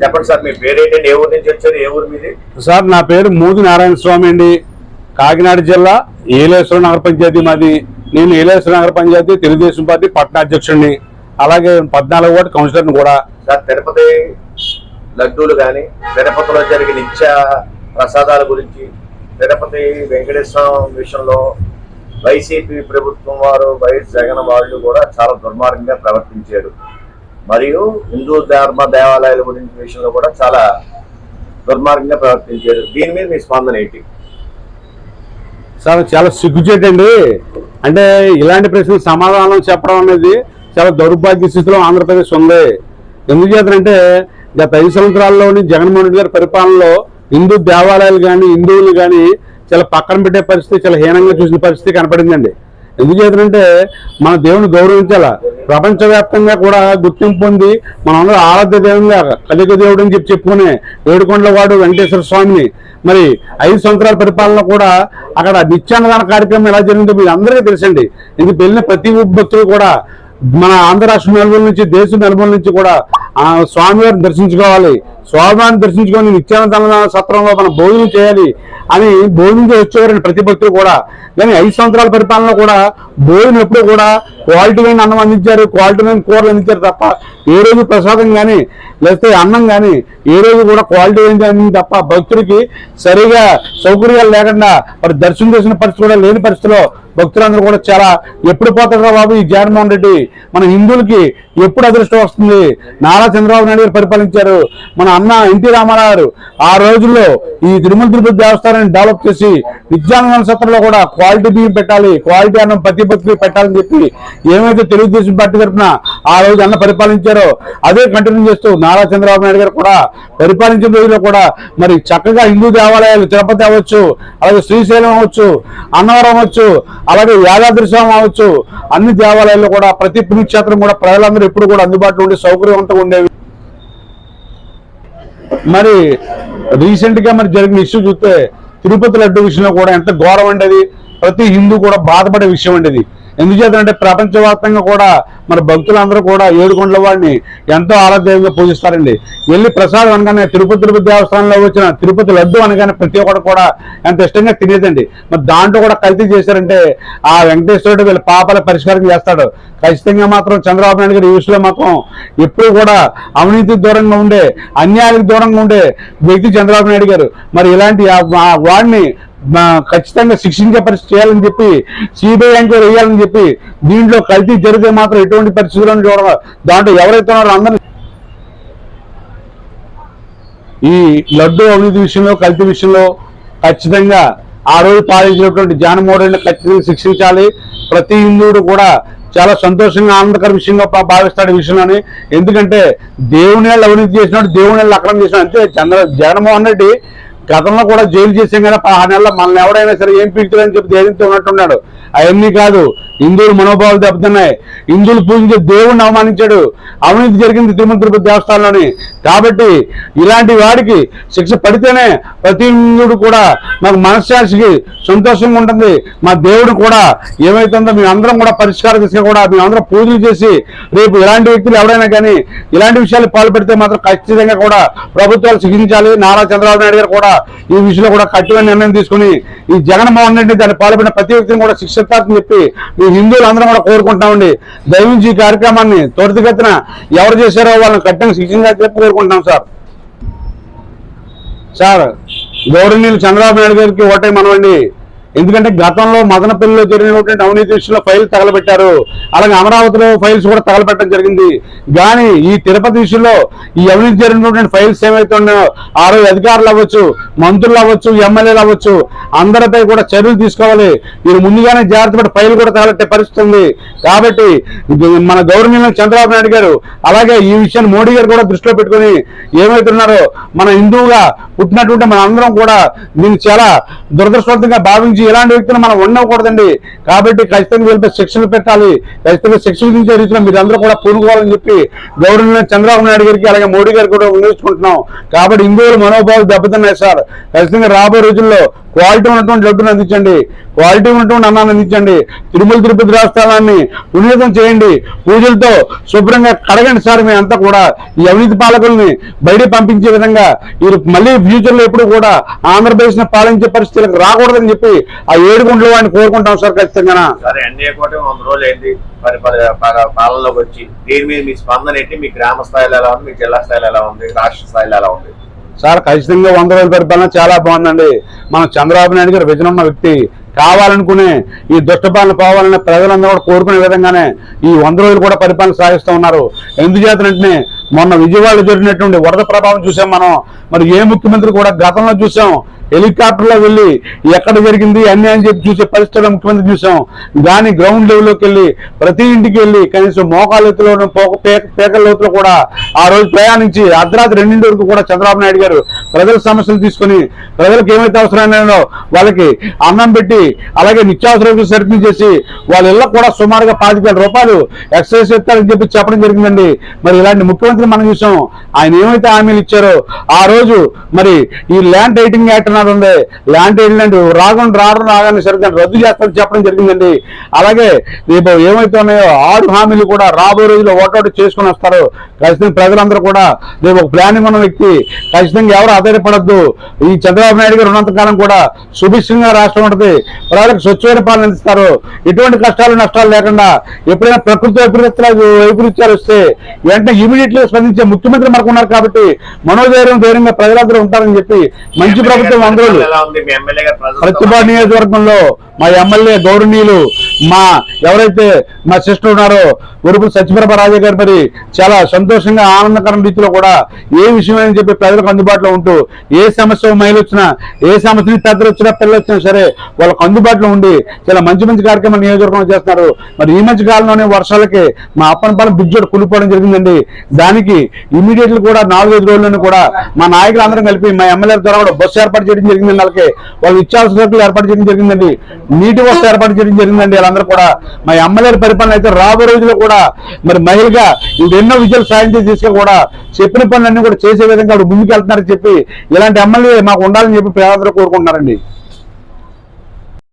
చెప్పండి సార్ మీ పేరేంటండి? ఏ ఊరు నుంచి వచ్చారు? ఏ ఊరు మీది? సార్ నా పేరు మూది నారాయణ స్వామి అండి. కాకినాడ జిల్లా ఏలేశ్వరం నగర పంచాయతీ మాది. నేను ఏలేశ్వరం నగర పంచాయతీ తెలుగుదేశం పార్టీ పట్టణ అధ్యక్షుడిని. అలాగే పద్నాలుగు వార్డు కౌన్సిలర్ని కూడా. సార్ తిరుపతి లడ్డూలు కానీ తిరుపతిలో జరిగే నిత్య ప్రసాదాల గురించి తిరుపతి వెంకటేశ్వర విషయంలో వైసీపీ ప్రభుత్వం వారు వైఎస్ జగన్ వాళ్ళు కూడా చాలా దుర్మార్గంగా ప్రవర్తించారు. మరియు హిందూ ధర్మ దేవాలయాల గురించి విషయంలో కూడా చాలా దుర్మార్గంగా ప్రవర్తించారు. దీని మీద మీ స్పందన ఏంటి? సార్ చాలా సిగ్గుచేటండి. అంటే ఇలాంటి ప్రశ్నలు సమాధానం చెప్పడం అనేది చాలా దౌర్భాగ్య స్థితిలో ఆంధ్రప్రదేశ్ ఉంది. ఎందుకు చేతనంటే గత ఐదు సంవత్సరాల్లోని జగన్మోహన్ రెడ్డి గారి పరిపాలనలో హిందూ దేవాలయాలు కానీ హిందువులు కానీ చాలా పక్కన పెట్టే పరిస్థితి చాలా హీనంగా చూసిన పరిస్థితి కనపడిందండి. ఎందుకు చేతనంటే మన దేవుని గౌరవించాలా? ప్రపంచవ్యాప్తంగా కూడా గుర్తింపు పొంది మనందరూ ఆరాధ్య దేవంగా కలిగ దేవుడు అని చెప్పి చెప్పుకునే ఏడుకొండల వాడు వెంకటేశ్వర స్వామిని. మరి ఐదు సంవత్సరాల పరిపాలన కూడా అక్కడ నిత్యాన్నదాన కార్యక్రమం ఎలా జరిగిందో మీరు అందరికీ తెలుసండి. ఇది వెళ్ళిన ప్రతి భక్తులు కూడా మన ఆంధ్ర రాష్ట్ర నలుగురు నుంచి దేశం నలుగురు నుంచి కూడా స్వామివారిని దర్శించుకోవాలి. స్వామివారిని దర్శించుకొని నిత్యానంద సత్రంలో మనం భోజనం చేయాలి అని భోజనం చేసి ప్రతి భక్తులు కూడా. కానీ ఐదు సంవత్సరాల పరిపాలన కూడా భోజనం ఎప్పుడు కూడా క్వాలిటీ అయిన అన్నం అందించారు క్వాలిటీ అయిన కూరలు అందించారు తప్ప ఏ రోజు ప్రసాదం కానీ లేకపోతే అన్నం కానీ ఏ రోజు కూడా క్వాలిటీ అయింది అందింది తప్ప భక్తుడికి సరిగా సౌకర్యాలు లేకుండా మరి దర్శనం చేసిన పరిస్థితి కూడా లేని పరిస్థితిలో భక్తులందరూ కూడా చాలా ఎప్పుడు పోతారా బాబు ఈ జగన్మోహన్ రెడ్డి? మన హిందువులకి ఎప్పుడు అదృష్టం వస్తుంది? నారా చంద్రబాబు నాయుడు గారు పరిపాలించారు మన అన్న ఎన్టీ రామారావు ఆ రోజుల్లో ఈ తిరుమల తిరుపతి దేవస్థానాన్ని డెవలప్ చేసి నిత్యానంద సత్రంలో కూడా క్వాలిటీ బియ్యం పెట్టాలి క్వాలిటీ అన్నం ప్రతి పెట్టాలని చెప్పి ఏమైతే తెలుగుదేశం పార్టీ తరఫున ఆ రోజు అన్న పరిపాలించారో అదే కంటిన్యూ చేస్తూ నారా చంద్రబాబు నాయుడు గారు కూడా పరిపాలించిన రోజుల్లో కూడా మరి చక్కగా హిందూ దేవాలయాలు తిరుపతి అవ్వచ్చు అలాగే శ్రీశైలం అవ్వచ్చు అన్నవరం అవ్వచ్చు అలాగే యాదాద్రి స్వామి అవ్వచ్చు అన్ని దేవాలయాల్లో కూడా ప్రతి పుణ్యక్షేత్రం కూడా ప్రజలందరూ ఎప్పుడు కూడా అందుబాటులో ఉండే సౌకర్యవంతంగా ఉండేవి మరి రీసెంట్గా మరి జరిగిన ఇష్యూ చూస్తే తిరుపతి లడ్డు విషయంలో కూడా ఎంత ఘోరం అండి ప్రతి హిందూ కూడా బాధపడే విషయం అండి అది. ఎందుచేతంటే ప్రపంచవ్యాప్తంగా కూడా మన భక్తులందరూ కూడా ఏడుకొండల వాడిని ఎంతో ఆరాధ్యంగా పూజిస్తారండి. వెళ్ళి ప్రసాదం అనగానే తిరుపతి తిరుపతి దేవస్థానంలో వచ్చిన తిరుపతి లడ్డు అనగానే ప్రతి ఒక్కరు కూడా ఎంత ఇష్టంగా తినేదండి. మరి దాంట్లో కూడా కల్తీ చేశారంటే ఆ వెంకటేశ్వరుడు వీళ్ళ పాపాల పరిష్కారం చేస్తాడు. ఖచ్చితంగా మాత్రం చంద్రబాబు నాయుడు గారు విషయంలో మాత్రం ఎప్పుడు కూడా అవినీతి దూరంగా ఉండే అన్యాయానికి దూరంగా ఉండే వ్యక్తి చంద్రబాబు నాయుడు గారు. మరి ఇలాంటి వాడిని ఖచ్చితంగా శిక్షించే పరిస్థితి చేయాలని చెప్పి సిబిఐ ఎంక్వైరీ వేయాలని చెప్పి దీంట్లో కల్తీ జరిగితే మాత్రం ఎటువంటి పరిస్థితులను చూడాలి దాంట్లో ఎవరైతే ఉన్నారో అందరినీ ఈ లడ్డు అవినీతి విషయంలో కల్తీ విషయంలో ఖచ్చితంగా ఆ రోజు పాలించినటువంటి జగన్మోహన్ రెడ్డిని ఖచ్చితంగా శిక్షించాలి. ప్రతి హిందువుడు కూడా చాలా సంతోషంగా ఆనందకర విషయంగా భావిస్తాడు విషయంలోని. ఎందుకంటే దేవుని వాళ్ళు అవినీతి చేసినాడు దేవుని వాళ్ళు అక్రమం చేసినాడు. అంతే చంద్ర జగన్మోహన్ రెడ్డి గతంలో కూడా జైలు చేసాం కదా పదహారు నెలల మనల్ని ఎవడైనా సరే ఏం పీకుతుందని చెప్పి ధైర్యంతో ఉన్నట్టున్నాడు. అవన్నీ కాదు హిందువులు మనోభావాలు దెబ్బతున్నాయి. హిందువులు పూజించే దేవుణ్ణి అవమానించాడు. అవినీతి జరిగింది తిరుమల తిరుపతి దేవస్థానంలోని. కాబట్టి ఇలాంటి వాడికి శిక్ష పడితేనే ప్రతి కూడా మాకు మనశ్శాంతికి సంతోషంగా ఉంటుంది. మా దేవుడు కూడా ఏమైతుందో మేము అందరం కూడా పరిష్కార దిశగా కూడా మేము అందరం పూజలు చేసి రేపు ఇలాంటి వ్యక్తులు ఎవరైనా కానీ ఇలాంటి విషయాలు పాల్పడితే మాత్రం ఖచ్చితంగా కూడా ప్రభుత్వాలు శిక్షించాలి నారా చంద్రబాబు నాయుడు గారు కూడా ఈ విషయంలో కూడా కఠిన నిర్ణయం తీసుకుని ఈ జగన్మోహన్ రెడ్డి దాన్ని పాల్పడిన ప్రతి వ్యక్తిని కూడా శిక్షిస్తారని చెప్పి మీ హిందువులు అందరం కూడా కోరుకుంటామండి దయవించి ఈ కార్యక్రమాన్ని త్వరితగతిన ఎవరు చేశారో వాళ్ళని కట్టంగా శిక్షించాలని చెప్పి కోరుకుంటున్నాం సార్. సార్ గౌరవనీయులు చంద్రబాబు నాయుడు గారికి ఓటే మనవండి. ఎందుకంటే గతంలో మదనపల్లిలో జరిగినటువంటి అవినీతి విషయంలో ఫైల్ తగలబెట్టారు. అలాగే అమరావతిలో ఫైల్స్ కూడా తగలబెట్టడం జరిగింది. కానీ ఈ తిరుపతి విషయంలో ఈ అవినీతి జరిగినటువంటి ఫైల్స్ ఏమైతే ఉన్నాయో ఆ రోజు అధికారులు అవ్వచ్చు మంత్రులు అవ్వచ్చు ఎమ్మెల్యేలు అవ్వచ్చు అందరిపై కూడా చర్యలు తీసుకోవాలి. వీరు ముందుగానే జాగ్రత్త ఫైల్ కూడా తగలెట్టే పరిస్థితి ఉంది. కాబట్టి మన గవర్నమెంట్ చంద్రబాబు నాయుడు గారు అలాగే ఈ విషయాన్ని మోడీ గారు కూడా దృష్టిలో పెట్టుకుని ఏమైతున్నారో మన హిందువుగా పుట్టినటువంటి మన అందరం కూడా దీన్ని చాలా దురదృష్టవంతంగా భావించి ఇలాంటి వ్యక్తులు మనం ఉండకూడదండి. కాబట్టి ఖచ్చితంగా వీళ్ళపై శిక్షలు పెట్టాలి. ఖచ్చితంగా శిక్ష విధించే రీతిలో మీరు అందరూ కూడా పూనుకోవాలని చెప్పి గౌరవ చంద్రబాబు నాయుడు గారికి అలాగే మోడీ గారికి కూడా వినియోగించుకుంటున్నాం కాబట్టి హిందువుల మనోభావాలు దెబ్బతిన్నాయి సార్. ఖచ్చితంగా రాబోయే రోజుల్లో క్వాలిటీ ఉన్నటువంటి లడ్డును అందించండి. క్వాలిటీ ఉన్నటువంటి అన్నాన్ని అందించండి. తిరుమల తిరుపతి దేవస్థానాన్ని పునీతం చేయండి. పూజలతో శుభ్రంగా కడగండి సార్ మీ అంతా కూడా. ఈ అవినీతి పాలకుల్ని బయటికి పంపించే విధంగా వీరు మళ్ళీ ఫ్యూచర్లో ఎప్పుడు కూడా ఆంధ్రప్రదేశ్ పాలించే పరిస్థితులకు రాకూడదని చెప్పి ఆ ఏడు గుంట్లో వాడిని కోరుకుంటాం సార్ ఖచ్చితంగా సరే వంద ప- పాలనలోకి వచ్చి. దీని మీద మీ స్పందన ఏంటి? మీ గ్రామ స్థాయిలో ఎలా ఉంది? మీ జిల్లా స్థాయిలో ఎలా ఉంది? రాష్ట్ర స్థాయిలో ఎలా ఉంది? సార్ ఖచ్చితంగా వంద రోజుల పరిపాలన చాలా బాగుందండి. మన చంద్రబాబు నాయుడు గారు విజన్ ఉన్న వ్యక్తి. కావాలనుకునే ఈ దుష్టపాలన పోవాలని ప్రజలందరూ కూడా కోరుకునే విధంగానే ఈ వంద రోజులు కూడా పరిపాలన సాగిస్తూ ఉన్నారు. ఎందుచేతనంటే మొన్న విజయవాడలో జరిగినటువంటి వరద ప్రభావం చూసాం మనం. మరి ఏ ముఖ్యమంత్రి కూడా గతంలో చూసాం. హెలికాప్టర్లో వెళ్ళి ఎక్కడ జరిగింది అన్ని అని చెప్పి చూసే పరిస్థితుల్లో ముఖ్యమంత్రి చూసాం. దాని గ్రౌండ్ లెవెల్లోకి వెళ్ళి ప్రతి ఇంటికి వెళ్ళి కనీసం మోకాలు ఎత్తులో పేకల లోతులో కూడా ఆ రోజు ప్రయాణించి అర్ధరాత్రి రెండింటి వరకు కూడా చంద్రబాబు నాయుడు గారు ప్రజల సమస్యలు తీసుకుని ప్రజలకు ఏమైతే అవసరమైనాయో వాళ్ళకి అన్నం పెట్టి అలాగే నిత్యావసరాలకు సరుకులు చేసి వాళ్ళ ఇళ్ళకు కూడా సుమారుగా పాతిక వేల రూపాయలు ఎక్సైజ్ చేస్తారని చెప్పి చెప్పడం జరిగిందండి. మరి ఇలాంటి ముఖ్యమంత్రి మనం చూసాం. ఆయన ఏమైతే హామీలు ఇచ్చారో ఆ రోజు మరి ఈ ల్యాండ్ రైటింగ్ యాక్ట్ అన్నది ఉంది. ల్యాండ్ ఏంటంటే రాకుండా రావడం రాగానే సరిగ్గా రద్దు చేస్తారని చెప్పడం జరిగిందండి. అలాగే రేపు ఏమైతున్నాయో ఆరు హామీలు కూడా రాబోయే రోజుల్లో ఓటౌట్ చేసుకుని వస్తారు. ఖచ్చితంగా ప్రజలందరూ కూడా రేపు ఒక ప్లానింగ్ ఉన్న వ్యక్తి ఖచ్చితంగా ఎవరు ఆధారపడద్దు. ఈ చంద్రబాబు నాయుడు గారు ఉన్నంతకాలం కూడా సుభిక్షంగా రాష్ట్రం ఉంటుంది. ప్రజలకు స్వచ్ఛమైన పాలన అందిస్తారు. ఎటువంటి కష్టాలు నష్టాలు లేకుండా ఎప్పుడైనా ప్రకృతి వైపరీత్యాలు వైపరీత్యాలు వస్తే వెంటనే ఇమీడియట్లీ స్పందించే ముఖ్యమంత్రి మనకు ఉన్నారు కాబట్టి మనోధైర్యం ధైర్యంగా ప్రజలందరూ ఉంటారని చెప్పి మంచి ప్రభుత్వం ప్రజలతో? ప్రతిభా నియోజకవర్గంలో మా ఎమ్మెల్యే గౌరవనీయులు మా ఎవరైతే మా సిస్టర్ ఉన్నారో ఉరుపు సత్యప్రభ రాజా గారు మరి చాలా సంతోషంగా ఆనందకరం రీతిలో కూడా ఏ విషయం అని చెప్పి ప్రజలకు అందుబాటులో ఉంటూ ఏ సమస్య మహిళ వచ్చినా ఏ సమస్యని పెద్దలు వచ్చినా పిల్లలు వచ్చినా సరే వాళ్ళకు అందుబాటులో ఉండి చాలా మంచి మంచి కార్యక్రమాలు నియోజకవర్గంలో చేస్తున్నారు. మరి ఈ మధ్య కాలంలోనే వర్షాలకి మా అప్పనపాలెం బ్రిడ్జ్ ఒకటి కూలిపోవడం జరిగిందండి. దానికి ఇమీడియట్లీ కూడా నాలుగైదు రోజుల్లోనే కూడా మా నాయకులు అందరం కలిపి మా ఎమ్మెల్యే ద్వారా కూడా బస్సు ఏర్పాటు చేయడం జరిగింది వాళ్ళకి వాళ్ళు ఇచ్చాల్సిన సరుకులు ఏర్పాటు చేయడం జరిగిందండి. నీటి వస్తు ఏర్పాటు చేయడం జరిగిందండి. వాళ్ళందరూ కూడా మా ఎమ్మెల్యేల పరిపాలన అయితే రాబో రోజుల్లో కూడా మరి మహిళగా ఇది ఎన్నో విజయాలు సాయం చేసి కూడా చెప్పిన పనులన్నీ కూడా చేసే విధంగా ముందుకు వెళ్తున్నారని చెప్పి ఇలాంటి ఎమ్మెల్యే మాకు ఉండాలని చెప్పి పేదలు కోరుకుంటున్నారండి.